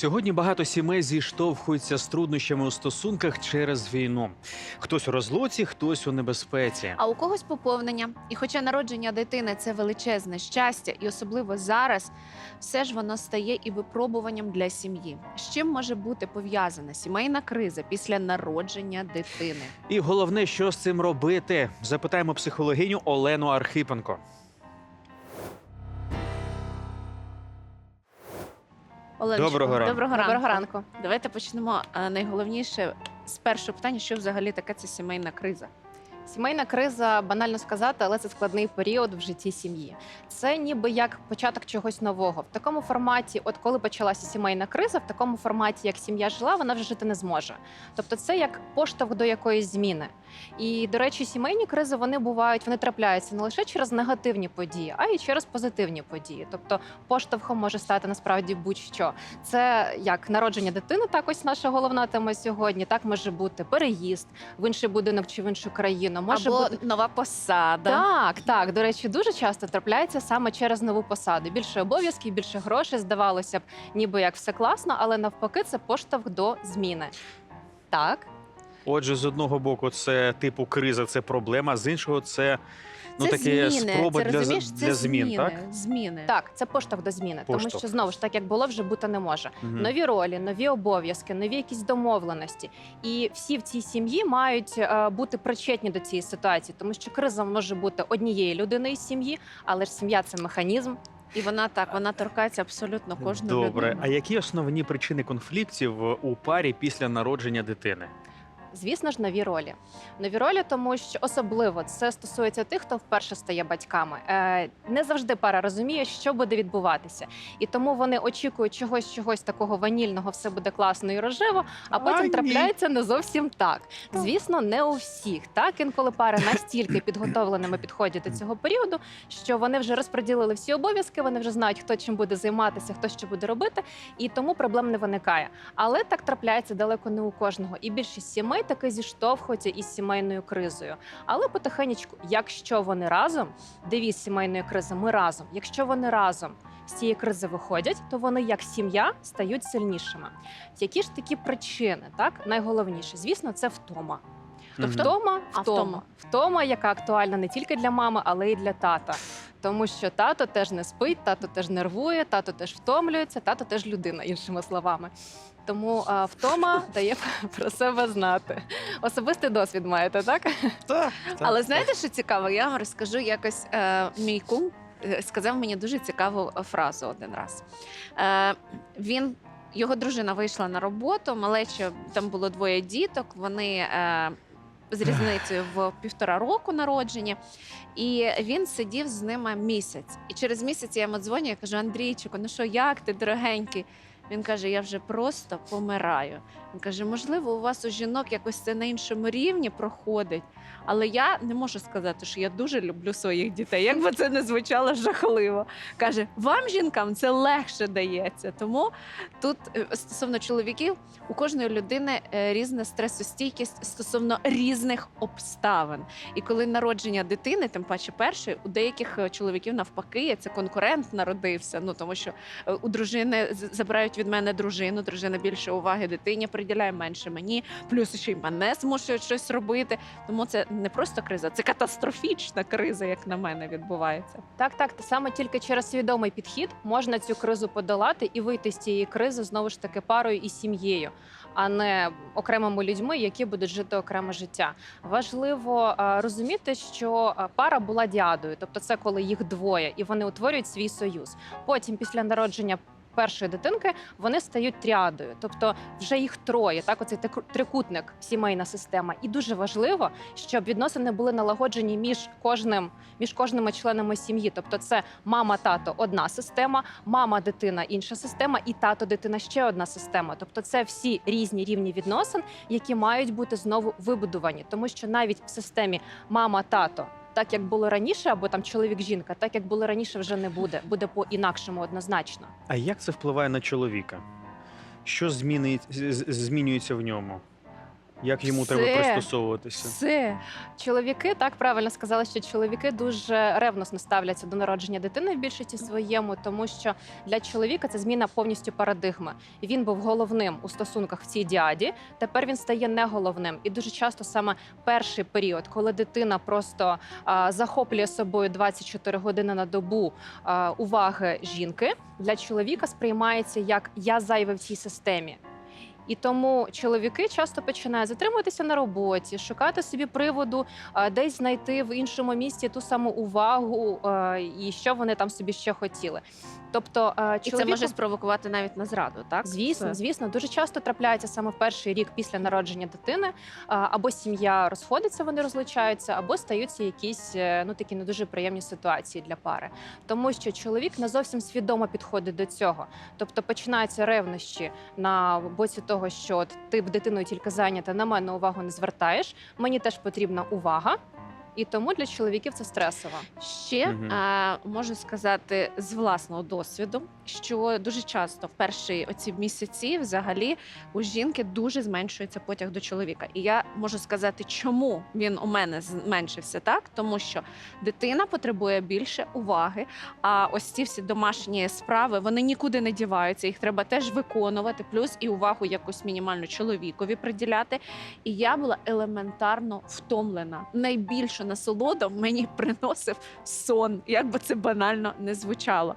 Сьогодні багато сімей зіштовхуються з труднощами у стосунках через війну. Хтось у розлуці, хтось у небезпеці. А у когось поповнення. І хоча народження дитини це величезне щастя, і особливо зараз, все ж воно стає і випробуванням для сім'ї. З чим може бути пов'язана сімейна криза після народження дитини? І головне, що з цим робити, запитаємо психологиню Олену Архипенко. Оленочко, Доброго ранку. Доброго ранку. Доброго ранку. Давайте почнемо е, найголовніше з першого питання, що взагалі таке це сімейна криза. Сімейна криза, банально сказати, але це складний період в житті сім'ї. Це ніби як початок чогось нового. В такому форматі, от коли почалася сімейна криза, в такому форматі, як сім'я жила, вона вже жити не зможе. Тобто, це як поштовх до якоїсь зміни. І, до речі, сімейні кризи вони бувають, вони трапляються не лише через негативні події, а й через позитивні події. Тобто, поштовхом може стати насправді будь-що. Це як народження дитини, так ось наша головна тема сьогодні. Так може бути переїзд в інший будинок чи в іншу країну. Може Або бути нова посада. так, так. До речі, дуже часто трапляється саме через нову посаду. Більше обов'язків, більше грошей. Здавалося б, ніби як все класно, але навпаки, це поштовх до зміни. Так, Отже, з одного боку, це типу криза, це проблема, з іншого, це ну це таке зміни. спроба це, для, розумієш, це для змін, зміни. так? Зміни. так, це поштовх до зміни, тому Поштовх. що знову ж так, як було, вже бути не може. Мгм. Нові ролі, нові обов'язки, нові якісь домовленості. І всі в цій сім'ї мають е, бути причетні до цієї ситуації, тому що криза може бути однієї людини із сім'ї, але ж сім'я це механізм. І вона так, вона торкається абсолютно кожну Добре. людину. А які основні причини конфліктів у парі після народження дитини? Звісно ж, нові ролі. Нові ролі, тому що особливо це стосується тих, хто вперше стає батьками. Е, не завжди пара розуміє, що буде відбуватися, і тому вони очікують чогось, чогось такого ванільного, все буде класно і рожево. А потім А, трапляється не зовсім так. Звісно, не у всіх. Так інколи пари настільки підготовленими підходять до цього періоду, що вони вже розподілили всі обов'язки, вони вже знають, хто чим буде займатися, хто що буде робити, і тому проблем не виникає. Але так трапляється далеко не у кожного. І більшість сімей таки зіштовхуються із сімейною кризою. Але потихенечку, якщо вони разом, девіз сімейної кризи, ми разом. Якщо вони разом з цієї кризи виходять, то вони як сім'я стають сильнішими. Які ж такі причини? Так найголовніше, звісно, це втома. Мгм. Втома, А, втома, втома. втома, яка актуальна не тільки для мами, але й для тата. Тому що тато теж не спить, тато теж нервує, тато теж втомлюється, тато теж людина, іншими словами. Тому а, втома дає про себе знати. Особистий досвід маєте, так? Так, Але знаєте, що цікаво? Я вам розкажу якось е, мій кум е, сказав мені дуже цікаву е, фразу один раз. Е, він. Його дружина вийшла на роботу, малеча там було двоє діток. Вони е, з різницею в півтора року народження, і він сидів з ними місяць. І через місяць я йому дзвоню, я кажу: Андрійчику, ну що, як ти, дорогенький? Він каже: я вже просто помираю. Він каже: можливо, у вас у жінок якось це на іншому рівні проходить, але я не можу сказати, що я дуже люблю своїх дітей. Як би це не звучало жахливо. Каже, вам, жінкам, це легше дається. Тому тут е, стосовно чоловіків, у кожної людини е, різна стресостійкість стосовно різних обставин. І коли народження дитини, тим паче першої, у деяких е, чоловіків навпаки, це конкурент народився. Ну тому що у дружини забирають від мене дружину, дружина більше уваги дитині приділяє менше мені, плюс ще й мене змушують щось робити. Тому це не просто криза, це катастрофічна криза, як на мене, відбувається. Так, так. Саме тільки через свідомий підхід можна цю кризу подолати і вийти з цієї кризи знову ж таки парою і сім'єю, а не окремими людьми, які будуть жити окреме життя. Важливо е, розуміти, що е, пара була діадою, тобто це коли їх двоє, і вони утворюють свій союз. Потім, після народження. Першої дитинки вони стають тріадою, тобто вже їх троє. Так, оцей трикутник, сімейна система. І дуже важливо, щоб відносини були налагоджені між кожним між кожними членами сім'ї. Тобто, це мама, тато одна система, мама, дитина інша система, і тато, дитина ще одна система. Тобто, це всі різні рівні відносин, які мають бути знову вибудовані, тому що навіть в системі мама, тато. Так як було раніше, або там чоловік-жінка, так як було раніше, вже не буде. Буде по інакшому однозначно. А як це впливає на чоловіка? Що зміни- змінюється в ньому? Як йому Все. треба пристосовуватися? Все. Чоловіки так правильно сказали, що чоловіки дуже ревносно ставляться до народження дитини в більшості своєму, тому що для чоловіка це зміна повністю парадигми. Він був головним у стосунках в цій діаді. Тепер він стає не головним. І дуже часто саме перший період, коли дитина просто а, захоплює собою 24 години на добу а, уваги жінки, для чоловіка сприймається як я зайве в цій системі. І тому чоловіки часто починають затримуватися на роботі, шукати собі приводу, десь знайти в іншому місці ту саму увагу і що вони там собі ще хотіли. Тобто, а, І це може спровокувати навіть на зраду, так? Звісно, Це- звісно, дуже часто трапляється саме в перший рік після народження дитини. Або сім'я розходиться, вони розлучаються, або стаються якісь е, ну такі не дуже приємні ситуації для пари, тому що чоловік не зовсім свідомо підходить до цього. Тобто починаються ревнощі на боці того, що ти б дитиною тільки зайнята, на мене увагу не звертаєш. Мені теж потрібна увага. І тому для чоловіків це стресово. Ще Мгм. е, можу сказати з власного досвіду, що дуже часто в перші оці місяці взагалі у жінки дуже зменшується потяг до чоловіка. І я можу сказати, чому він у мене зменшився так, тому що дитина потребує більше уваги. А ось ці всі домашні справи вони нікуди не діваються. Їх треба теж виконувати, плюс і увагу якусь мінімальну чоловікові приділяти. І я була елементарно втомлена. Найбільшу насолоду мені приносив сон, як би це банально не звучало.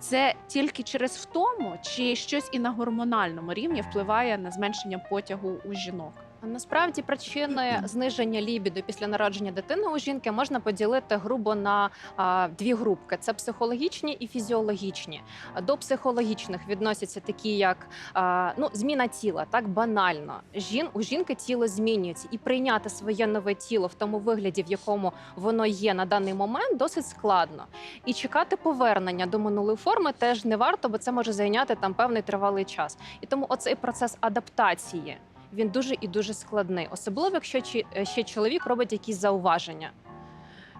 Це тільки через втому, чи щось і на гормональному рівні впливає на зменшення потягу у жінок. Насправді причини зниження лібіду після народження дитини у жінки можна поділити грубо на а, дві групки: це психологічні і фізіологічні. До психологічних відносяться такі, як а, ну, зміна тіла, так банально. Жін у жінки тіло змінюється, і прийняти своє нове тіло в тому вигляді, в якому воно є на даний момент, досить складно. І чекати повернення до минулої форми теж не варто, бо це може зайняти там певний тривалий час. І тому оцей процес адаптації він дуже і дуже складний, особливо якщо е, ще чоловік робить якісь зауваження.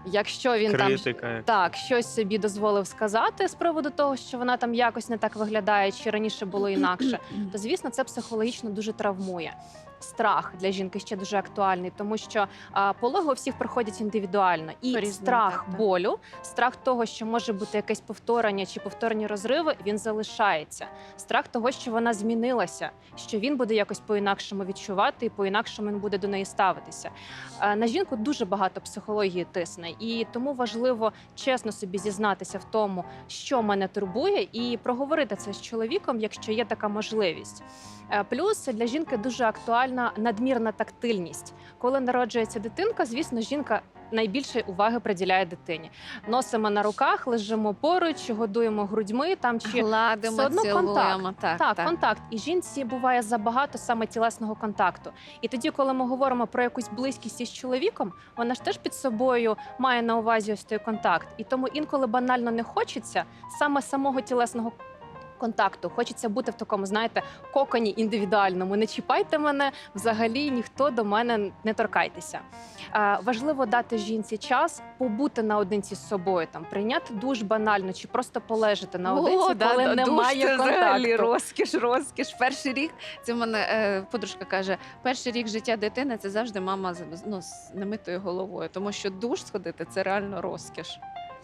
Якщо він там так щось собі дозволив сказати з приводу того, що вона там якось не так виглядає, чи раніше було інакше, то звісно це психологічно дуже травмує. Страх для жінки ще дуже актуальний, тому що а, пологи у всіх проходять індивідуально, і По-різному, страх так, так. болю, страх того, що може бути якесь повторення чи повторні розриви, він залишається. Страх того, що вона змінилася, що він буде якось по-інакшому відчувати, і по-інакшому він буде до неї ставитися. Е, На жінку дуже багато психології тисне, і тому важливо чесно собі зізнатися в тому, що мене турбує, і проговорити це з чоловіком, якщо є така можливість. Е, Плюс для жінки дуже актуальна надмірна тактильність. Коли народжується дитинка, звісно, жінка найбільше уваги приділяє дитині. Носимо на руках, лежимо поруч, годуємо грудьми там чи Гладимо, все одно цілуємо. Так, так, так. контакт. І жінці буває забагато саме тілесного контакту. І тоді, коли ми говоримо про якусь близькість із чоловіком, вона ж теж під собою має на увазі ось той контакт. І тому інколи банально не хочеться саме самого тілесного. Контакту хочеться бути в такому, знаєте, коконі індивідуальному. Не чіпайте мене взагалі, ніхто до мене не торкайтеся. Е, важливо дати жінці час побути наодинці з собою, там прийняти душ банально чи просто полежати наодинці, О, коли да, немає душ, це взагалі розкіш, розкіш. Перший рік це в мене е, подружка каже: перший рік життя дитини це завжди мама з ну, з немитою головою, тому що душ сходити це реально розкіш.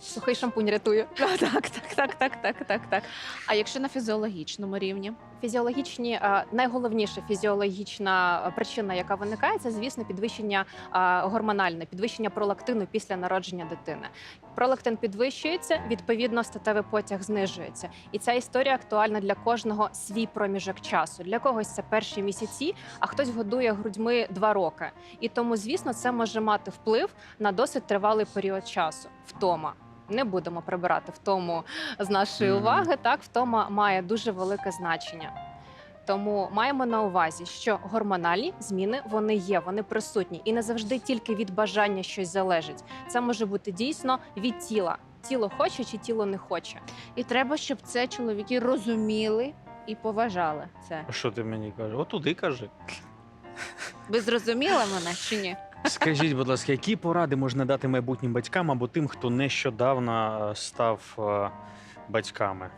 Сухий шампунь рятує. Так, так, так, так, так, так, так. А якщо на фізіологічному рівні? Фізіологічні е, найголовніша фізіологічна е, причина, яка виникає, це звісно підвищення е, гормональне, підвищення пролактину після народження дитини. Пролактин підвищується, відповідно, статевий потяг знижується. І ця історія актуальна для кожного свій проміжок часу. Для когось це перші місяці, а хтось годує грудьми два роки. І тому, звісно, це може мати вплив на досить тривалий період часу. Втома. Не будемо прибирати втому з нашої Мгм. уваги. Так, втома має дуже велике значення. Тому маємо на увазі, що гормональні зміни вони є, вони присутні, і не завжди тільки від бажання щось залежить. Це може бути дійсно від тіла. Тіло хоче чи тіло не хоче. І треба, щоб це чоловіки розуміли і поважали це. А Що ти мені кажеш? Отуди кажи. Ви зрозуміли мене чи ні? Скажіть, будь ласка, які поради можна дати майбутнім батькам або тим, хто нещодавно е, став е, батьками?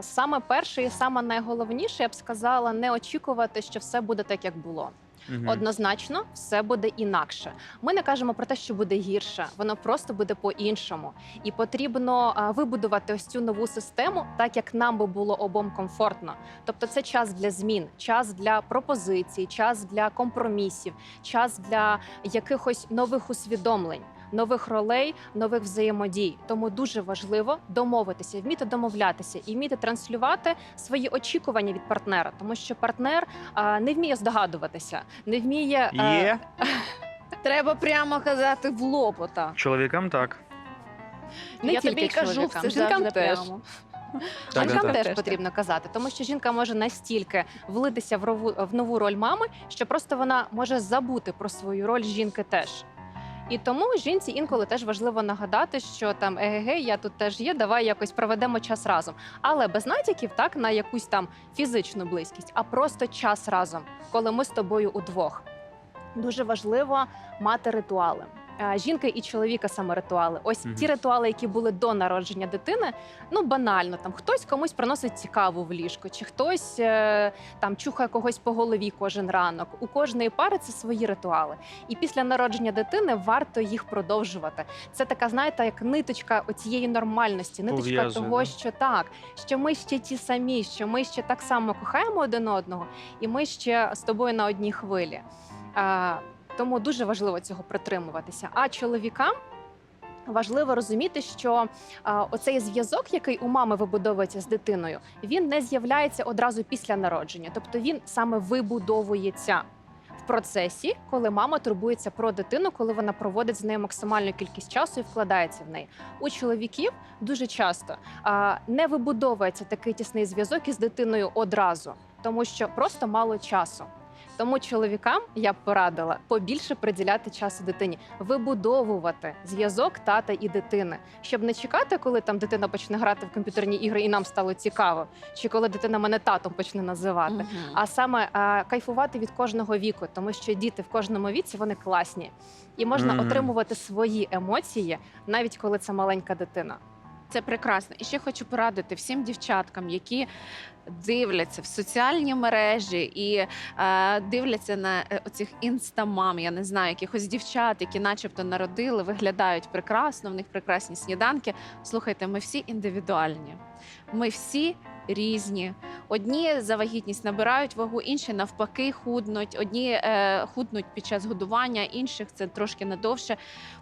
Саме перше і саме найголовніше, я б сказала, не очікувати, що все буде так, як було. Мгм. Однозначно, все буде інакше. Ми не кажемо про те, що буде гірше, воно просто буде по-іншому. І потрібно вибудувати ось цю нову систему, так як нам би було обом комфортно. Тобто, це час для змін, час для пропозицій, час для компромісів, час для якихось нових усвідомлень. Нових ролей, нових взаємодій, тому дуже важливо домовитися, вміти домовлятися і вміти транслювати свої очікування від партнера, тому що партнер а, не вміє здогадуватися, не вміє е, Є Треба прямо казати в лопота. чоловікам так. не Я тільки тобі й кажу, чоловікам, все жінкам завжди теж. прямо. Так, Жінкам так, теж так. потрібно казати, тому що жінка може настільки влитися в рову- в нову роль мами, що просто вона може забути про свою роль жінки теж. І тому жінці інколи теж важливо нагадати, що там еге, я тут теж є, давай якось проведемо час разом. Але без натяків так на якусь там фізичну близькість, а просто час разом, коли ми з тобою удвох. Дуже важливо мати ритуали. Е, Жінки і чоловіка саме ритуали. Ось Мгм. ті ритуали, які були до народження дитини, ну банально там хтось комусь приносить цікаву в ліжко, чи хтось е, там чухає когось по голові кожен ранок. У кожної пари це свої ритуали. І після народження дитини варто їх продовжувати. Це така, знаєте, як ниточка оцієї нормальності, ниточка Пов'язує, того, да? що так, що ми ще ті самі, що ми ще так само кохаємо один одного, і ми ще з тобою на одній хвилі. А, тому дуже важливо цього притримуватися. А чоловікам важливо розуміти, що а, оцей зв'язок, який у мами вибудовується з дитиною, він не з'являється одразу після народження, тобто він саме вибудовується. В процесі, коли мама турбується про дитину, коли вона проводить з нею максимальну кількість часу і вкладається в неї. У чоловіків дуже часто а, не вибудовується такий тісний зв'язок із дитиною одразу, тому що просто мало часу. Тому чоловікам я б порадила побільше приділяти часу дитині, вибудовувати зв'язок тата і дитини, щоб не чекати, коли там дитина почне грати в комп'ютерні ігри, і нам стало цікаво, чи коли дитина мене татом почне називати. Мгм. А саме а, кайфувати від кожного віку, тому що діти в кожному віці вони класні, і можна Мгм. отримувати свої емоції, навіть коли це маленька дитина. Це прекрасно. І ще хочу порадити всім дівчаткам, які дивляться в соціальні мережі і е, дивляться на е, оцих інстамам, я не знаю, якихось дівчат, які, начебто, народили, виглядають прекрасно, в них прекрасні сніданки. Слухайте, ми всі індивідуальні. Ми всі різні. Одні за вагітність набирають вагу, інші навпаки худнуть. Одні е, худнуть під час годування, інших це трошки надовше.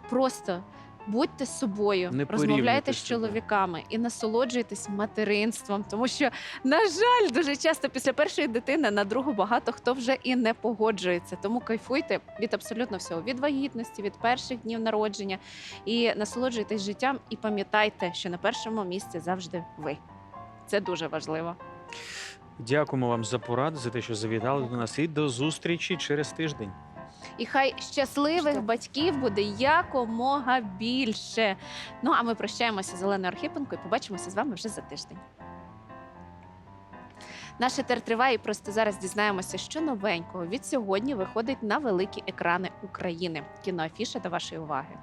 Просто будьте собою, Не розмовляйте з чоловіками і насолоджуйтесь материнством, тому що, на жаль, дуже часто після першої дитини на другу багато хто вже і не погоджується. Тому кайфуйте від абсолютно всього від вагітності, від перших днів народження і насолоджуйтесь життям. І пам'ятайте, що на першому місці завжди ви. Це дуже важливо. Дякуємо вам за поради, за те, що завітали до нас. І до зустрічі через тиждень. І хай щасливих батьків буде якомога більше. Ну а ми прощаємося з Оленою Архипенко і побачимося з вами вже за тиждень. Наш етер триває. і Просто зараз дізнаємося, що новенького від сьогодні виходить на великі екрани України. Кіноафіша до вашої уваги.